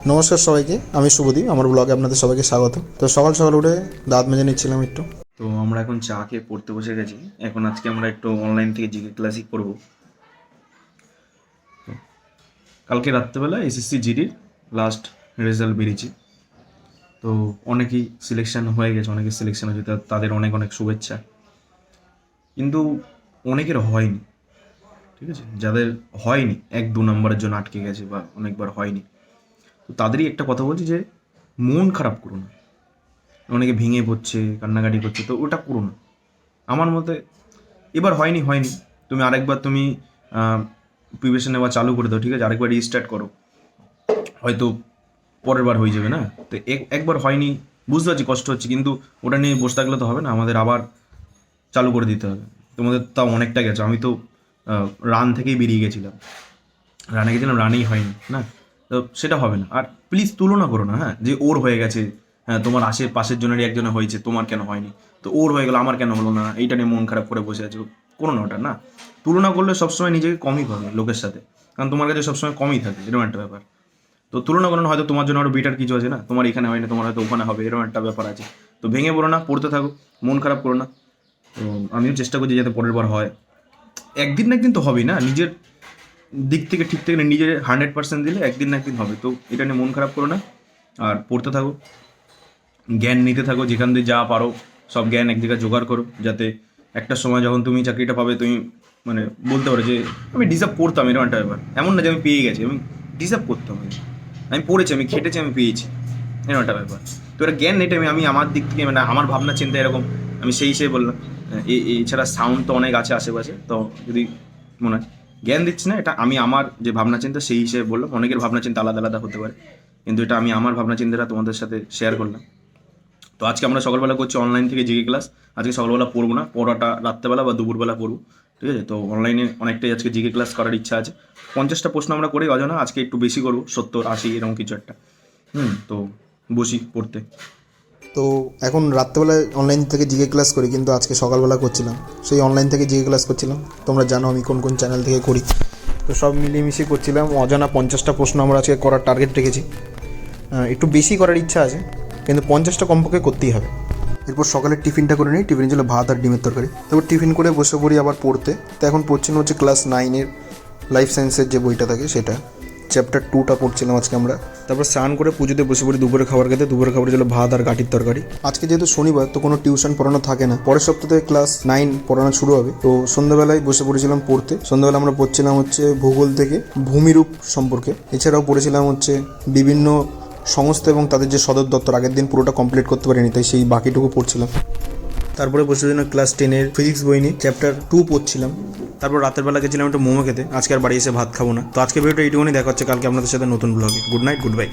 নমস্কার সবাইকে, আমি শুভদীপ, আমার ব্লগে আপনাদের সবাইকে স্বাগত। তো সকাল সকাল উঠে দাঁত মেজে নিচ্ছিলাম একটু। তো আমরা এখন চা খেয়ে পড়তে বসে গেছি। এখন আজকে আমরা একটু অনলাইন থেকে জিকে ক্লাসিক করব। কালকে রাত্রেবেলা এসএসসি জিডির লাস্ট রেজাল্ট বেরিয়েছে। তো অনেকেই সিলেকশন হয়ে গেছে, অনেকের সিলেকশন হয়েছে তাদের অনেক অনেক শুভেচ্ছা। কিন্তু অনেকের হয়নি, ঠিক আছে? যাদের হয়নি, এক দু নম্বরের জন্য আটকে গেছে বা অনেকবার হয়নি। তাদেরই একটা কথা বলছি যে মন খারাপ করো না। অনেকে ভেঙে পড়ছে, কান্নাকাটি করছে, তো ওটা করো না। আমার মতে এবার হয়নি হয়নি। তুমি আরেকবার তুমি প্রিপারেশন নেওয়া চালু করে দাও, ঠিক আছে? আরেকবার রিস্টার্ট করো। হয়তো পরের বার হয়ে যাবে, না? তো এক- একবার হয়নি, বুঝতে পারছি, কষ্ট হচ্ছে, কিন্তু ওটা নিয়ে বসে থাকলে তো হবে না। আমাদের আবার চালু করে দিতে হবে। তোমাদের তাও অনেকটা গেছে। আমি তো রান থেকেই বেরিয়ে গেছিলাম। রানে গেছিলাম রানেই হয়নি, না? সেটা হবে না। আর প্লিজ তুলনা করো না হ্যাঁ? যে ওর হয়ে গেছে হ্যাঁ তোমার আশের পাশের জনেরই একজনের হয়েছে, তোমার কেন হয়নি? তো ওর হয়ে গেলো, আমার কেন হলো না? এইটা নিয়ে মন খারাপ করে বসে আছো। করো না ওটা, না? তুলনা করলে সবসময় নিজেকে কমই পাবে লোকের সাথে। কারণ তোমার কাছে সবসময় কমই থাকে, এরকম একটা ব্যাপার। তো তুলনা করো না হয়তো তোমার জন্য আরও বেটার কিছু আছে, না? তোমার এখানে হয় না তোমার হয়তো ওখানে হবে, এরকম একটা ব্যাপার আছে। তো ভেঙে পড়ো না, পড়তে থাকো, মন খারাপ করো না। তো আমিও চেষ্টা করছি যাতে পরের বার হয়। একদিন না একদিন তো হবেই, না? নিজের দিক থেকে ঠিক থেকে নিজের হান্ড্রেড পার্সেন্ট দিলে একদিন না একদিন হবে। তো এটা নিয়ে মন খারাপ করো না আর পড়তে থাকো। জ্ঞান নিতে থাকো, যেখান দিয়ে যা পারো, সব জ্ঞান এক জায়গায় জোগাড় করো, যাতে একটা সময় যখন তুমি চাকরিটা পাবে, তুমি মানে বলতে পারো যে, আমি ডিজার্ভ করতাম এরকম একটা ব্যাপার। এমন না যে আমি পেয়ে গেছি, আমি ডিজার্ভ করতাম আমি পড়েছি, আমি খেটেছি, আমি পেয়েছি, এরকম একটা ব্যাপার। তো এটা জ্ঞান এটা আমি আমি আমার দিক থেকে মানে আমার ভাবনা, চিন্তা এরকম, আমি সেই হিসেবে বললাম। এছাড়া সাউন্ড তো অনেক আছে আশেপাশে, তো যদি মনে হয়। জ্ঞান দিচ্ছি না, এটা আমি আমার যে ভাবনা চিন্তা, সেই হিসেবে বললাম। অনেকের ভাবনা চিন্তা আলাদা আলাদা হতে পারে, কিন্তু এটা আমি আমার ভাবনা চিন্তাটা তোমাদের সাথে শেয়ার করলাম। তো আজকে আমরা সকালবেলা করছি অনলাইন থেকে জিকে ক্লাস আজকে সকালবেলা পড়ব না, পড়াটা রাত্রেবেলা বা দুপুরবেলা পড়ব, ঠিক আছে? তো অনলাইনে অনেকটাই আজকে জিকে ক্লাস করার ইচ্ছা আছে। পঞ্চাশটা প্রশ্ন আমরা করি, অজানা, আজকে একটু বেশি করব, সত্তর, আশি, এরকম কিছু একটা। হুম, তো বসি পড়তে। তো এখন রাত্রেবেলায় অনলাইন থেকে জিকে ক্লাস করি, কিন্তু আজকে সকালবেলা করছিলাম। সেই অনলাইন থেকে জিকে ক্লাস করছিলাম। তোমরা জানো আমি কোন কোন চ্যানেল থেকে করি। তো সব মিলিয়ে করছিলাম। অজানা পঞ্চাশটা প্রশ্ন আমরা আজকে করার টার্গেট রেখেছি। একটু বেশি করার ইচ্ছা আছে, কিন্তু পঞ্চাশটা কমপক্ষে করতেই হবে। এরপর সকালে টিফিনটা করে নিই। টিফিন ছিল ভাত আর ডিমের তরকারি। তারপর টিফিন করে বসে পড়ি আবার পড়তে। তো এখন পড়ছিলাম হচ্ছে ক্লাস নাইনের লাইফ সায়েন্সের যে বইটা থাকে, সেটা। চ্যাপ্টার টুটা পড়ছিলাম আজকে আমরা। তারপর স্নান করে পুজোতে বসে পড়ি দুপুরে খাবার খেতে দুপুরে খাবার ছিল ভাত আর গাঠির তরকারি। আজকে যেহেতু শনিবার, তো কোনো টিউশন পড়ানো থাকে না। পরের সপ্তাহ থেকে ক্লাস নাইন পড়ানো শুরু হবে। তো সন্ধ্যাবেলায় বসে পড়েছিলাম পড়তে। সন্ধ্যাবেলা আমরা পড়ছিলাম হচ্ছে ভূগোল থেকে ভূমিরূপ সম্পর্কে। এছাড়াও পড়েছিলাম হচ্ছে বিভিন্ন সংস্থা এবং তাদের যে সদর দপ্তর, আগের দিন পুরোটা কমপ্লিট করতে পারিনি, তাই সেই বাকিটুকু পড়ছিলাম। তারপরে বসে জন্য ক্লাস টেনের ফিজিক্স বই নিয়ে চ্যাপ্টার টু পড়ছিলাম। তারপর রাতের বেলা গেছিলাম একটু মোমো খেতে। আজকে আর বাড়ি এসে ভাত খাব না। তো আজকে ভিডিওটা এইটুকুনি। দেখা হচ্ছে কালকে আপনাদের সাথে নতুন ব্লগে গুড নাইট গুড বাই